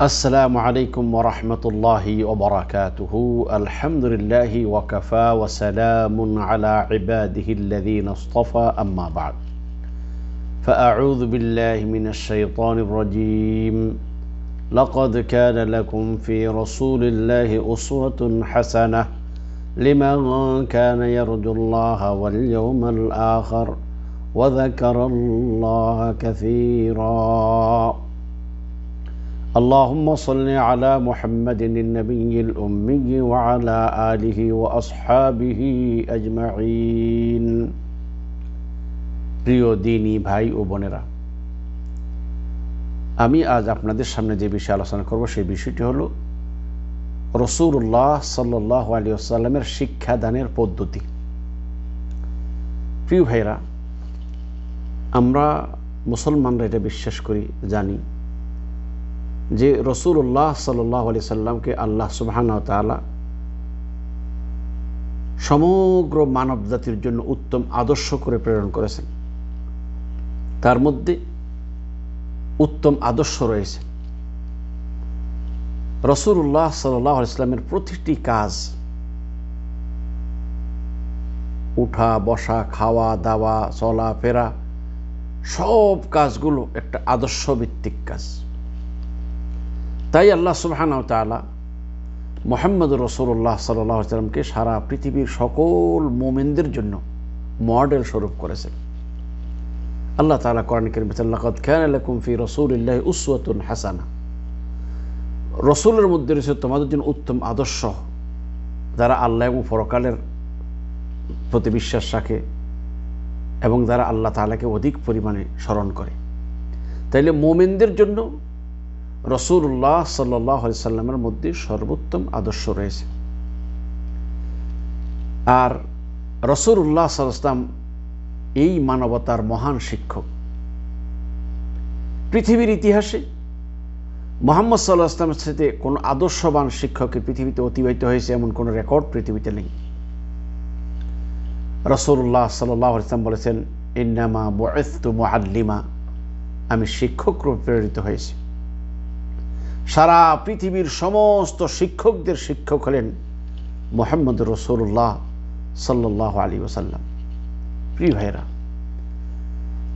السلام عليكم ورحمة الله وبركاته. الحمد لله وكفى وسلام على عباده الذين اصطفى. أما بعد فأعوذ بالله من الشيطان الرجيم. لقد كان لكم في رسول الله أسوة حسنة لمن كان يرجو الله واليوم الآخر وذكر الله كثيرا. اللهم صل على محمد النبي الأمي وعلى آله وأصحابه أجمعين প্রিয় দিনী ভাই ও বোনেরা আমি আজ আপনাদের সামনে যে বিষয়ে আলোচনা করব সেই বিষয়টি হলো রসুল্লাহ সাল্লাহ আলী আসাল্লামের শিক্ষাদানের পদ্ধতি প্রিয় ভাইরা আমরা মুসলমানরা এটা বিশ্বাস করি জানি যে রসুল্লাহ সাল্লাহ সাল্লামকে আল্লাহ সুবাহানা তালা সমগ্র মানব জাতির জন্য উত্তম আদর্শ করে প্রেরণ করেছেন। তার মধ্যে উত্তম আদর্শ রয়েছে। রসুল্লাহ সাল্লাহ ইসলামের প্রতিটি কাজ উঠা, বসা, খাওয়া, দাওয়া চলা ফেরা সব কাজগুলো একটা আদর্শ ভিত্তিক কাজ। তাই আল্লাহ সুবাহান তালা মোহাম্মদ রসুল্লাহ সাল্লাহ সাল্লামকে সারা পৃথিবীর সকল মোমেনদের জন্য মডেল স্বরূপ করেছেন। আল্লাহ তালা কোরআন করিমত খান আলকুম ফি রসুল্লাহ উসওয়াতুন হাসানা। রসুলের মধ্যে রয়েছে তোমাদের জন্য উত্তম আদর্শ, যারা আল্লাহ এবং ফরকালের প্রতি বিশ্বাস রাখে এবং যারা আল্লাহ তালাকে অধিক পরিমাণে স্মরণ করে। তাইলে মোমেনদের জন্য রসুল্লাহ সাল্লাহ সাল্লামের মধ্যে সর্বোত্তম আদর্শ রয়েছে। আর রসুল্লাহ সাল্লাম এই মানবতার মহান শিক্ষক। পৃথিবীর ইতিহাসে মোহাম্মদ সাল্লাহ আসলামের সাথে কোনো আদর্শবান শিক্ষকের পৃথিবীতে অতিবাহিত হয়েছে এমন কোনো রেকর্ড পৃথিবীতে নেই। রসুল্লাহ সাল্লাহ ইসলাম বলেছেন, ইন্নামা বয়স্তু মুআল্লিমা। আমি শিক্ষক রূপে প্রেরিত হয়েছি। সারা পৃথিবীর সমস্ত শিক্ষকদের শিক্ষক হলেন মোহাম্মদ রসুল্লাহ সাল্লাহ আলী ওসাল্লাম প্রিয় ভাইরা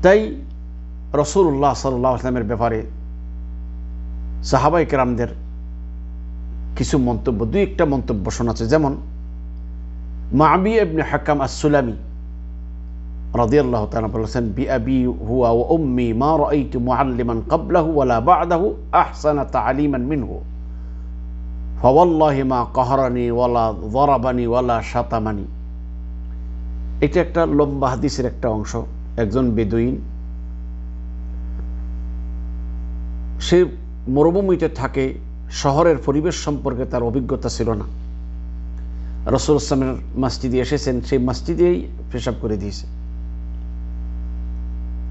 তাই রসুল্লাহ সাল্লাহ আসলামের ব্যাপারে সাহাবাই কেরামদের কিছু মন্তব্য, দুই একটা মন্তব্য শোনাচ্ছে। যেমন মাবি এবনে হাকাম আসুলামি রদিয়াল্লাহ তালা বলেছেন, বি আবি হুয়া ও উম্মি মা রাইতু মুআল্লিমান ক্বাবলাহু ওয়ালা বা'দাহু আহসানা তা'লিমান মিনহু। ফাওয়াল্লাহি মা কাহারানি ওয়ালা যারাবানি ওয়ালা শাতামানি। এটা একটা লম্বা হাদিসের একটা অংশ। একজন বেদুইন, সে মরুভূমিতে থাকে, শহরের পরিবেশ সম্পর্কে তার অভিজ্ঞতা ছিল না। রসুল আসলামের মাস্তিদি এসেছেন, সেই মাস্তিদিয়েই পেশাব করে দিয়েছে।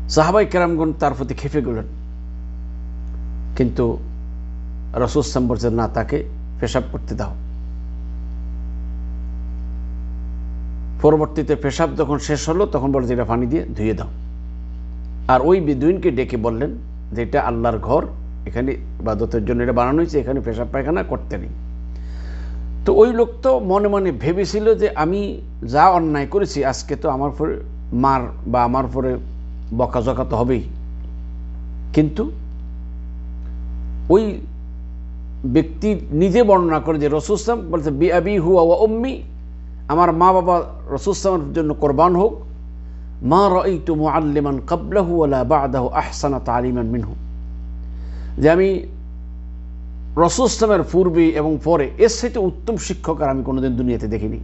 সাহাবাই কেরামগণ তার প্রতি খেপে গেলেন। কিন্তু রসুলাম বলছেন, না, তাকে পেশাব করতে দাও। পরবর্তীতে পেশাব যখন শেষ হলো, তখন বলে এটা পানি দিয়ে ধুয়ে দাও। আর ওই বিদুইনকে ডেকে বললেন যে, এটা আল্লাহর ঘর, এখানে বাদতের জন্য এটা বানানো হয়েছে, এখানে পেশাব পায়খানা করতে নেই। তো ওই লোক তো মনে মনে ভেবেছিল যে, আমি যা অন্যায় করেছি, আজকে তো আমার পরে মার বা আমার পরে বকাঝকা তো হবেই। কিন্তু ওই ব্যক্তি নিজে বর্ণনা করে যে রসুলাম বলছে, বি আবি হুয়া ও অম্মি আমার মা বাবা রসুলামের জন্য কোরবান হোক। মা রই তু মুআল্লিমান কাবলাহু আলা বাদাহু আহসানা তালিমান মিনহু। যে আমি রসুলামের পূর্বে এবং পরে এর সাথে উত্তম শিক্ষক আর আমি কোনোদিন দুনিয়াতে দেখিনি।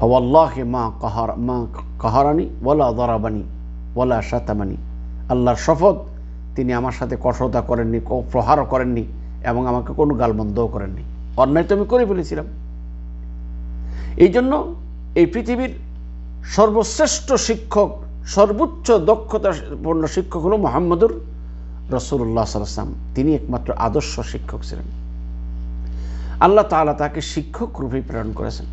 ফওয়াল্লাহে মা কাহার, মা কাহারানি ওয়ালা দরাবানি। ওয়ালা সাতামানি। আল্লাহর শপথ, তিনি আমার সাথে কঠোরতা করেননি প্রহারও করেননি এবং আমাকে কোনো গালমন্দও করেননি। অন্যায় তো আমি করে ফেলেছিলাম। এই জন্য এই পৃথিবীর সর্বশ্রেষ্ঠ শিক্ষক, সর্বোচ্চ দক্ষতাপূর্ণ শিক্ষক হল মোহাম্মদুর রসুল্লাহ সাল্লাম তিনি একমাত্র আদর্শ শিক্ষক ছিলেন। আল্লাহ তালা তাকে শিক্ষক রূপে প্রেরণ করেছেন।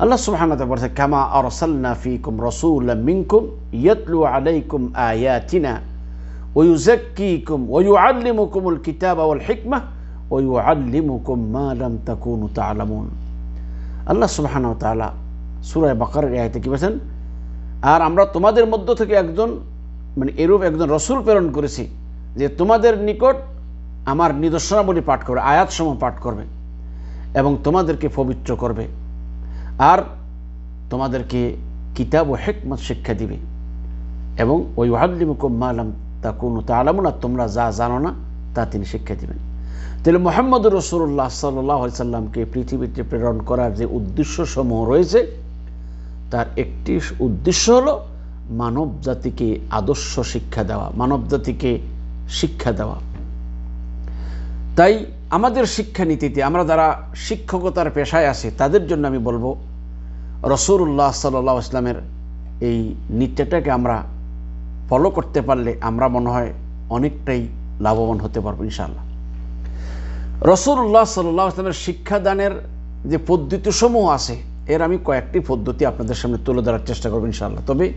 আল্লাহ ওয়া বলছে, কামা আরসালনা ফীকুম রাসূলাম মিনকুম ইয়াতলু আলাইকুম আয়াতিনা ওয়ুজাক্কিকুম ওয়ুআল্লিমুকুমুল কিতাবা ওয়াল হিকমা ওয়ুআল্লিমুকুম মা লাম তাকুনু তা'লামুন আল্লাহ সুবহানাহু ওয়া তাআলা সূরা বাকারার আয়াতে কি বলেছেন? আর আমরা তোমাদের মধ্য থেকে একজন মানে এরূপ একজন রসুল প্রেরণ করেছি যে তোমাদের নিকট আমার নিদর্শনাবলী পাঠ করবে, আয়াতসমূহ পাঠ করবে এবং তোমাদেরকে পবিত্র করবে। আর তোমাদেরকে কিতাব ও হেকমত শিক্ষা দিবে। এবং ওই ওয়াল্লিমুকুম মালাম তা কোনো তা আলামুন না তোমরা যা জানো না, তা তিনি শিক্ষা দিবেন। তাহলে মোহাম্মদ রসুল্লাহ সাল্লাহ সাল্লামকে পৃথিবীতে প্রেরণ করার যে উদ্দেশ্য সমূহ রয়েছে, তার একটি উদ্দেশ্য হলো মানব জাতিকে আদর্শ শিক্ষা দেওয়া, মানব জাতিকে শিক্ষা দেওয়া। তাই আমাদের শিক্ষানীতিতে আমরা যারা শিক্ষকতার পেশায় আছি, তাদের জন্য আমি বলব রসুল্লাহ সাল্লাহ ইসলামের এই নীতিটাকে আমরা ফলো করতে পারলে আমরা মনে হয় অনেকটাই লাভবান হতে পারব ইনশাল্লাহ রসুল্লাহ সাল্লাহ ইসলামের শিক্ষাদানের যে পদ্ধতিসমূহ আছে, এর আমি কয়েকটি পদ্ধতি আপনাদের সামনে তুলে ধরার চেষ্টা করব ইনশাল্লাহ তবে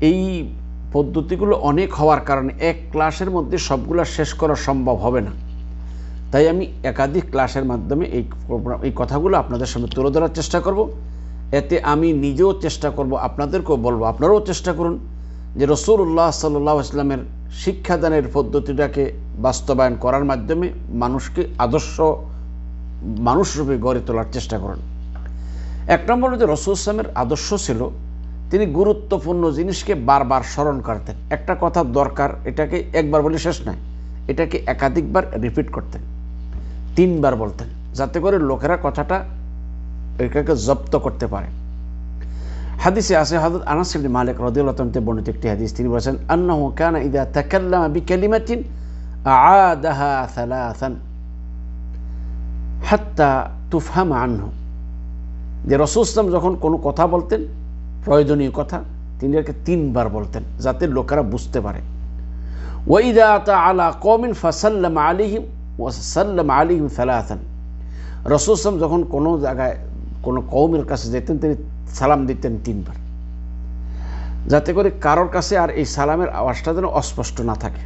এই পদ্ধতিগুলো অনেক হওয়ার কারণে এক ক্লাসের মধ্যে সবগুলো শেষ করা সম্ভব হবে না। তাই আমি একাধিক ক্লাসের মাধ্যমে এই এই কথাগুলো আপনাদের সামনে তুলে ধরার চেষ্টা করব। এতে আমি নিজেও চেষ্টা করব, আপনাদেরকেও বলব, আপনারাও চেষ্টা করুন যে রসুল্লাহ সাল্লাহ ইসলামের শিক্ষাদানের পদ্ধতিটাকে বাস্তবায়ন করার মাধ্যমে মানুষকে আদর্শ মানুষরূপে গড়ে তোলার চেষ্টা করুন। এক নম্বর যে রসুল ইসলামের আদর্শ ছিল, তিনি গুরুত্বপূর্ণ জিনিসকে বারবার স্মরণ করতেন। একটা কথা দরকার, এটাকে একবার বলে শেষ নয় এটাকে একাধিকবার রিপিট করতেন, তিনবার বলতেন, যাতে করে লোকেরা কথাটা এটাকে জব্দ করতে পারে। হাদিসে আছে, হযরত আনাস মালিক রাদিয়াল্লাহু তাআলা বর্ণিত একটি হাদিস। তিনি বলেছেন, আন্নাহু কানা ইদা তাকাল্লামা বিকালিমাতিন আআদাহা সালাসান হাত্তা তুফহাম আনহু। যে রসুল যখন কোনো কথা বলতেন, প্রয়োজনীয় কথা, তিনি একে তিনবার বলতেন, যাতে লোকেরা বুঝতে পারে। ওয়াইদা আতা আলা কমিন ফাসাল্লাম আলিহিম ওয়াসাল্লাম আলিহিম সালাহান রসুল যখন কোনো জায়গায় কোনো কৌমের কাছে যেতেন, তিনি সালাম দিতেন তিনবার। যাতে করে কারোর কাছে আর এই সালামের আওয়াজটা যেন অস্পষ্ট না থাকে।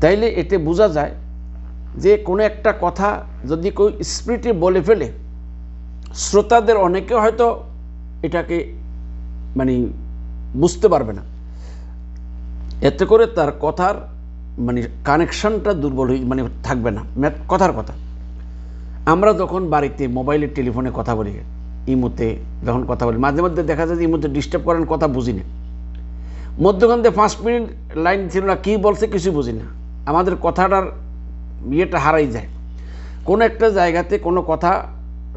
তাইলে এতে বোঝা যায় যে কোনো একটা কথা যদি কেউ স্পিরিটে বলে ফেলে, শ্রোতাদের অনেকে হয়তো এটাকে মানে বুঝতে পারবে না। এতে করে তার কথার মানে কানেকশনটা দুর্বল হয়ে মানে থাকবে না। কথার কথা। আমরা যখন বাড়িতে মোবাইলে টেলিফোনে কথা বলি, ইমোতে যখন কথা বলি, মাঝে মধ্যে দেখা যায় যে ইমোতে ডিস্টার্ব করেন কথা বুঝি না মধ্যখান থেকে পাঁচ মিনিট লাইন ছিল না, কী বলছে কিছু বুঝি না আমাদের কথাটার ইয়েটা হারাই যায়। কোনো একটা জায়গাতে কোনো কথা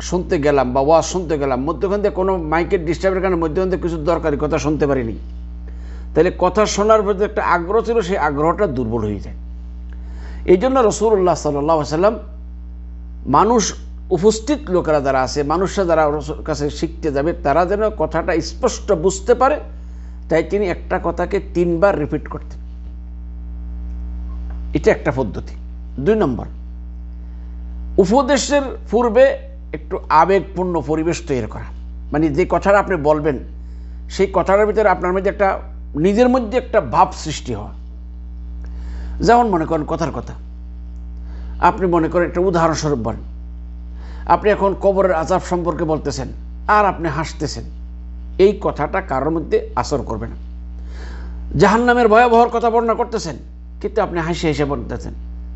শুনতে গেলাম বা ওয়াজ শুনতে গেলাম, মধ্যখান থেকে কোনো মাইকের ডিস্টার্বের কারণে মধ্যখান থেকে কিছু দরকারি কথা শুনতে পারিনি। তাহলে কথা শোনার প্রতি একটা আগ্রহ ছিল, সেই আগ্রহটা দুর্বল হয়ে যায়। এই জন্য রসুল্লাহ সাল্লাহ সাল্লাম মানুষ উপস্থিত লোকেরা যারা আছে, মানুষরা যারা কাছে শিখতে যাবে, তারা যেন কথাটা স্পষ্ট বুঝতে পারে। তাই তিনি একটা কথাকে তিনবার রিপিট করতেন। এটা একটা পদ্ধতি। দুই নম্বর, উপদেশের পূর্বে একটু আবেগপূর্ণ পরিবেশ তৈরি করা। মানে যে কথাটা আপনি বলবেন, সেই কথাটার ভিতরে আপনার মধ্যে একটা, নিজের মধ্যে একটা ভাব সৃষ্টি হওয়া। যেমন মনে করেন কথার কথা। আপনি মনে করেন একটা উদাহরণস্বরূপ বলেন। আপনি এখন কবরের আজাব সম্পর্কে বলতেছেন, আর আপনি হাসতেছেন। এই কথাটা কারোর মধ্যে আসর করবে না। জাহান নামের ভয়াবহর কথা বর্ণনা করতেছেন, কিন্তু আপনি হাসি হেসে বলতেছেন।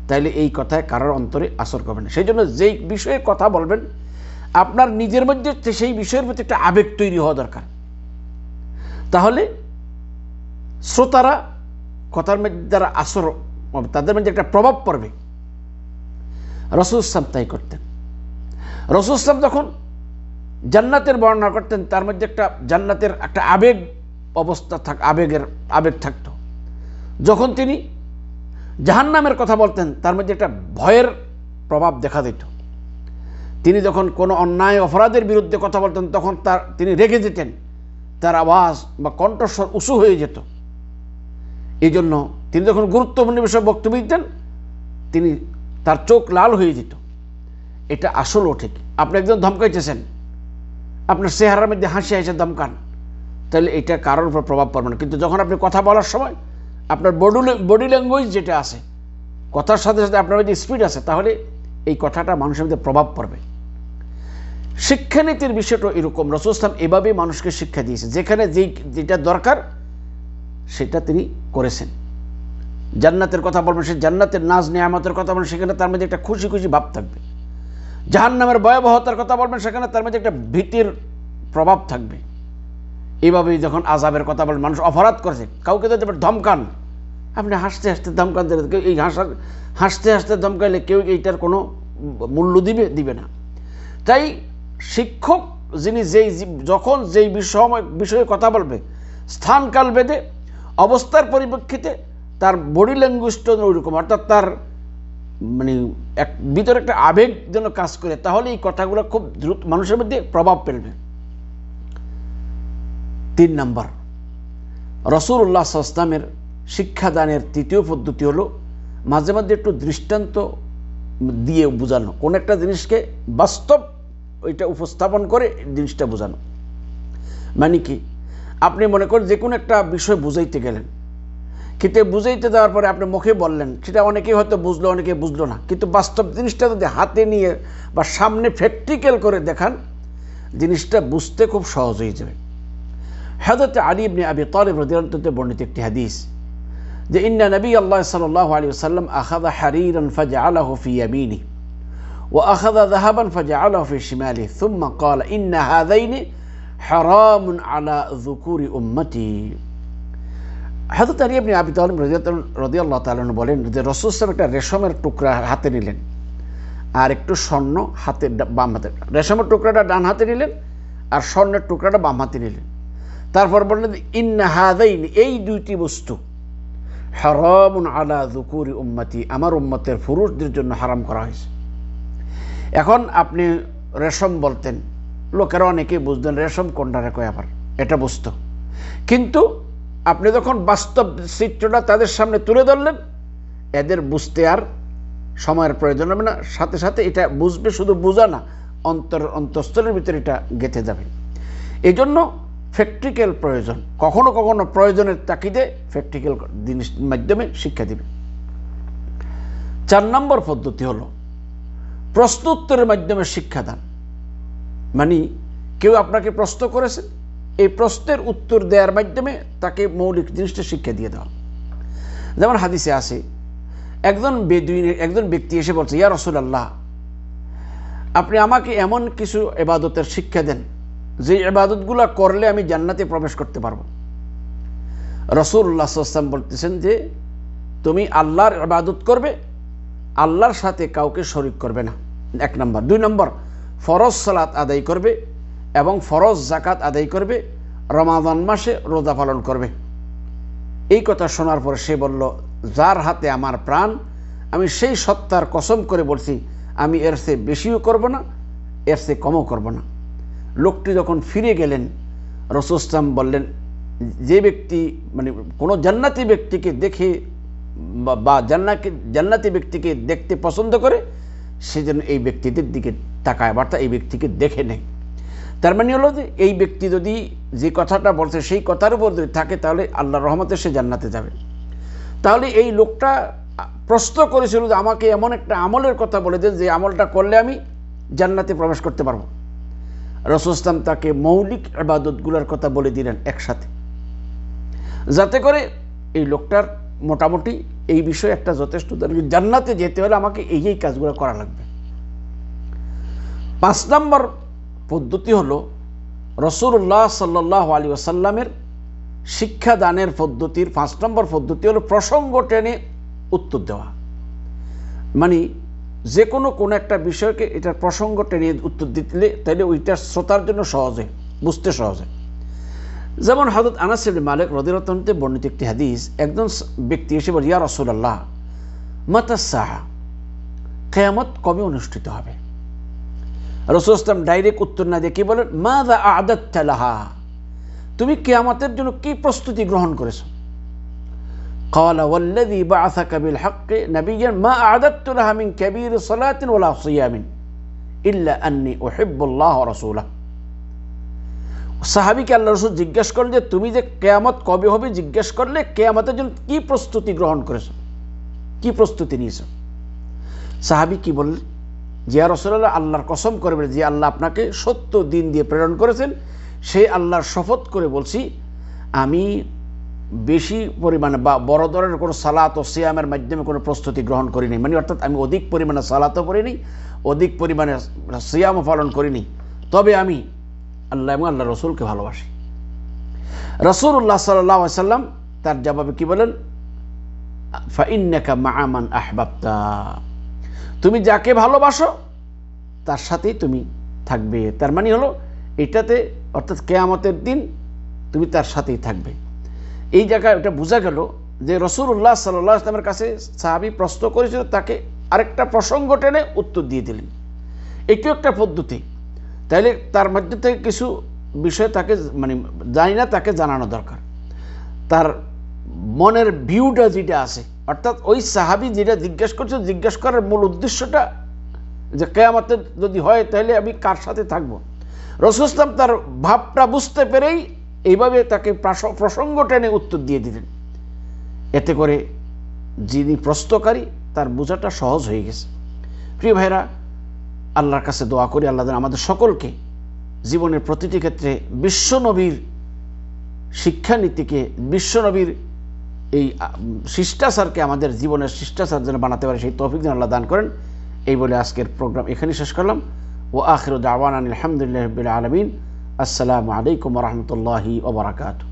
তাইলে এই কথায় কারোর অন্তরে আসর করবে না। সেই জন্য যেই বিষয়ে কথা বলবেন, আপনার নিজের মধ্যে সেই বিষয়ের প্রতি একটা আবেগ তৈরি হওয়া দরকার। তাহলে শ্রোতারা কথার মধ্যে যারা আসর, তাদের মধ্যে একটা প্রভাব পড়বে। রসুল ইসলাম তাই করতেন। রসুল ইসলাম যখন জান্নাতের বর্ণনা করতেন, তার মধ্যে একটা জান্নাতের একটা আবেগ অবস্থা থাক, আবেগের আবেগ থাকত। যখন তিনি জাহান্নামের কথা বলতেন, তার মধ্যে একটা ভয়ের প্রভাব দেখা দিত। তিনি যখন কোনো অন্যায় অপরাধের বিরুদ্ধে কথা বলতেন, তখন তার, তিনি রেগে যেতেন। তার আওয়াজ বা কণ্ঠস্বর উঁচু হয়ে যেত। এই জন্য তিনি যখন গুরুত্বপূর্ণ বিষয়ে বক্তব্য দিতেন, তিনি তার চোখ লাল হয়ে যেত। এটা আসলও ঠিক আপনি একজন ধমকাইতেছেন। আপনার চেহারার মধ্যে হাসি হাসি ধমকান। তাহলে এটা কারোর উপর প্রভাব পড়বে না। কিন্তু যখন আপনি কথা বলার সময় আপনার বডি বডি ল্যাঙ্গুয়েজ যেটা আছে, কথার সাথে সাথে আপনার মধ্যে স্পিড আছে, তাহলে এই কথাটা মানুষের মধ্যে প্রভাব পড়বে। শিক্ষানীতির বিষয়টা এরকম। ইসলাম এভাবেই মানুষকে শিক্ষা দিয়েছে। যেখানে যেই যেটা দরকার, সেটা তিনি করেছেন। জান্নাতের কথা বলবেন, সে জান্নাতের নাজ নেয়ামতের কথা বলবেন, সেখানে তার মধ্যে একটা খুশি খুশি ভাব থাকবে। জাহান নামের ভয়াবহতার কথা বলবেন, সেখানে তার মধ্যে একটা ভীতির প্রভাব থাকবে। এইভাবেই যখন আজাবের কথা বলেন, মানুষ অপরাধ করেছে, কাউকে এবার ধমকান। আপনি হাসতে হাসতে ধমকান কেউ এই হাসার হাসতে হাসতে ধমকাইলে কেউ এইটার কোনো মূল্য দিবে দিবে না। তাই শিক্ষক যিনি যেই যখন যেই বিষয়, বিষয়ে কথা বলবে, স্থানকাল বেদে, অবস্থার পরিপ্রেক্ষিতে তার বডি ল্যাঙ্গুয়েজটা ওইরকম অর্থাৎ তার মানে এক, ভিতরে একটা আবেগ যেন কাজ করে, তাহলে এই কথাগুলো খুব দ্রুত মানুষের মধ্যে প্রভাব ফেলবে। তিন নম্বর রসুল্লাহ ইসলামের শিক্ষাদানের তৃতীয় পদ্ধতি হলো মাঝে মাঝে একটু দৃষ্টান্ত দিয়ে বোঝানো। কোন একটা জিনিসকে বাস্তব ওইটা উপস্থাপন করে জিনিসটা বোঝানো। মানে কি? আপনি মনে করেন যে কোনো একটা বিষয় বুঝাইতে গেলেন কিন্তু বুঝাইতে দেওয়ার পরে আপনি মুখে বললেন, সেটা অনেকেই হয়তো বুঝলো অনেকে বুঝলো না। কিন্তু বাস্তব জিনিসটা যদি হাতে নিয়ে বা সামনে প্র্যাকটিক্যাল করে দেখান, জিনিসটা বুঝতে খুব সহজ হয়ে যাবে। হেদতে আলিব নে আবি তলিব রদিয়ন্ততে বর্ণিত একটি হাদিস যে, ইন্না নবী আল্লাহ সাল্লাহ আলী সাল্লাম আখাদা হারির ফাজা আলাহ ফি আমিনি ও আখাদা দাহাবান ফাজা আলাহ ফি শিমালি থুম্মা কল ইন্না হাদাইনি হারামুন আলা জুকুরি উম্মতি। হাজরত আলী আপনি আবি তালিম রদি আল্লাহ তালন বলেন যে রসুল একটা রেশমের টুকরা হাতে নিলেন আর একটু স্বর্ণ হাতে বাম হাতে, রেশমের টুকরাটা ডান হাতে নিলেন আর স্বর্ণের টুকরাটা বাম হাতে নিলেন। তারপর বললেন ইন্না হাদাইন, এই দুইটি বস্তু হারামুন আলা দুকুরি উম্মতি, আমার উম্মতের পুরুষদের জন্য হারাম করা হয়েছে। এখন আপনি রেশম বলতেন, লোকেরা অনেকেই বুঝতেন রেশম কোনটা রেখো আবার, এটা বুঝতো কিন্তু আপনি যখন বাস্তব চিত্রটা তাদের সামনে তুলে ধরলেন, এদের বুঝতে আর সময়ের প্রয়োজন হবে না। সাথে সাথে এটা বুঝবে, শুধু বোঝা না, অন্তর অন্তঃস্থলের ভিতরে এটা গেঁথে যাবে। এই জন্য প্র্যাকটিক্যাল প্রয়োজন। কখনো কখনো প্রয়োজনের তাকিদে প্র্যাকটিক্যাল জিনিস মাধ্যমে শিক্ষা দিবে। চার নম্বর পদ্ধতি হলো প্রশ্ন উত্তরের মাধ্যমে শিক্ষাদান। মানে কেউ আপনাকে প্রশ্ন করেছেন এই প্রশ্নের উত্তর দেওয়ার মাধ্যমে তাকে মৌলিক জিনিসটা শিক্ষা দিয়ে দেওয়া। যেমন হাদিসে আছে, একজন বেদুইন, একজন ব্যক্তি এসে বলছে, ইয়া রসুল আল্লাহ আপনি আমাকে এমন কিছু এবাদতের শিক্ষা দেন, যে এবাদতগুলো করলে আমি জান্নাতে প্রবেশ করতে পারব। রসুল্লাহ সাল্লাম বলতেছেন যে, তুমি আল্লাহর এবাদত করবে, আল্লাহর সাথে কাউকে শরিক করবে না। এক নম্বর। দুই নম্বর, ফরজ সালাত আদায় করবে এবং ফরজ জাকাত আদায় করবে, রমাদান মাসে রোজা পালন করবে। এই কথা শোনার পর সে বলল, যার হাতে আমার প্রাণ, আমি সেই সত্তার কসম করে বলছি, আমি এর সে বেশিও করব না, এর সে কমও করব না। লোকটি যখন ফিরে গেলেন রসুস্তাম বললেন, যে ব্যক্তি মানে কোনো জান্নাতি ব্যক্তিকে দেখে বা জান্নাকে, জান্নাতি ব্যক্তিকে দেখতে পছন্দ করে, সে যেন এই ব্যক্তিদের দিকে তাকায় বা এই ব্যক্তিকে দেখে নেয়। তার মানে হলো যে এই ব্যক্তি যদি যে কথাটা বলছে, সেই কথার উপর যদি থাকে, তাহলে আল্লাহ রহমতে সে জান্নাতে যাবে। তাহলে এই লোকটা প্রশ্ন করেছিল যে আমাকে এমন একটা আমলের কথা বলে দেন যে আমলটা করলে আমি জান্নাতে প্রবেশ করতে পারব। রসুস্তাম তাকে মৌলিক আবাদতগুলোর কথা বলে দিলেন একসাথে। যাতে করে এই লোকটার মোটামুটি এই বিষয়ে একটা যথেষ্ট জান্নাতে যেতে হলে আমাকে এই এই কাজগুলো করা লাগবে। পাঁচ নম্বর পদ্ধতি হলো রসুল্লাহ সাল্লাহ আলী আসাল্লামের শিক্ষাদানের পদ্ধতির, পাঁচ নম্বর পদ্ধতি হলো প্রসঙ্গ টেনে উত্তর দেওয়া। মানে যে কোনো কোনো একটা বিষয়কে এটার প্রসঙ্গ টেনে উত্তর দিলে তাইলে ওইটার শ্রোতার জন্য সহজে, বুঝতে সহজে। যেমন হজরত আনাসিব মালিক রদিরতনতে বর্ণিত একটি হাদিস, একজন ব্যক্তি এসে বল, ইয়া রসুল্লাহ মাতাসাহা কেয়ামত কবে অনুষ্ঠিত হবে? রসুল ইসলাম ডাইরেক্ট উত্তর না দিয়ে কি বলেন মা দা আদাত্তালাহা তুমি কেয়ামতের জন্য কি প্রস্তুতি গ্রহণ করেছো قال والذي بعثك بالحق نبيا ما أعددت لها من كبير صلاة ولا صيام إلا أني أحب الله ورسوله সাহাবিকে আল্লাহ রসুল জিজ্ঞেস করলেন যে তুমি যে কেয়ামত কবে হবে জিজ্ঞেস করলে কেয়ামতের জন্য কি প্রস্তুতি গ্রহণ করেছো কি প্রস্তুতি নিয়েছো সাহাবি কি বললেন জিয়া রসুল্লাহ আল্লাহর কসম করে বলে যে আল্লাহ আপনাকে সত্য দিন দিয়ে প্রেরণ করেছেন সেই আল্লাহর শপথ করে বলছি, আমি বেশি পরিমাণে বা বড় ধরনের কোনো সালাত ও সিয়ামের মাধ্যমে কোনো প্রস্তুতি গ্রহণ করিনি। মানে অর্থাৎ আমি অধিক পরিমাণে সালাতও করিনি অধিক পরিমাণে সিয়ামও পালন করিনি। তবে আমি আল্লাহ এবং আল্লাহ রসুলকে ভালোবাসি। রসুল্লাহ সাল্লাহ সাল্লাম তার জবাবে কি বলেন ফাইন্নাকা মাআমান আহবাবতা। তুমি যাকে ভালোবাসো, তার সাথেই তুমি থাকবে। তার মানে হলো, এটাতে অর্থাৎ কেয়ামতের দিন তুমি তার সাথেই থাকবে। এই জায়গায় এটা বোঝা গেল যে রসুল্লাহ সাল্লাহ ইসলামের কাছে সাহাবি প্রশ্ন করেছিল, তাকে আরেকটা প্রসঙ্গ টেনে উত্তর দিয়ে দিলেন। এটিও একটা পদ্ধতি। তাইলে তার মধ্যে থেকে কিছু বিষয় তাকে মানে জানি না, তাকে জানানো দরকার। তার মনের ভিউটা যেটা আছে অর্থাৎ ওই সাহাবি যেটা জিজ্ঞেস করছে, জিজ্ঞেস করার মূল উদ্দেশ্যটা যে কেয়ামতে যদি হয় তাহলে আমি কার সাথে থাকব? রসুল ইসলাম তার ভাবটা বুঝতে পেরেই এইভাবে তাকে প্রসঙ্গ টেনে উত্তর দিয়ে দিলেন। এতে করে যিনি প্রস্তকারী, তার বোঝাটা সহজ হয়ে গেছে। প্রিয় ভাইরা আল্লাহর কাছে দোয়া করি, আল্লাহ আমাদের সকলকে জীবনের প্রতিটি ক্ষেত্রে বিশ্বনবীর শিক্ষানীতিকে, বিশ্বনবীর এই শিষ্টাচারকে আমাদের জীবনের শিষ্টাচার যেন বানাতে পারে, সেই তৌফিক যেন আল্লাহ দান করেন। এই বলে আজকের প্রোগ্রাম এখানেই শেষ করলাম। ও আখির দাওয়ান আলহামদুলিল্লাহ আলমিন। আসসালামু আলাইকুম রহমতুল্লাহি ওবরাকাতু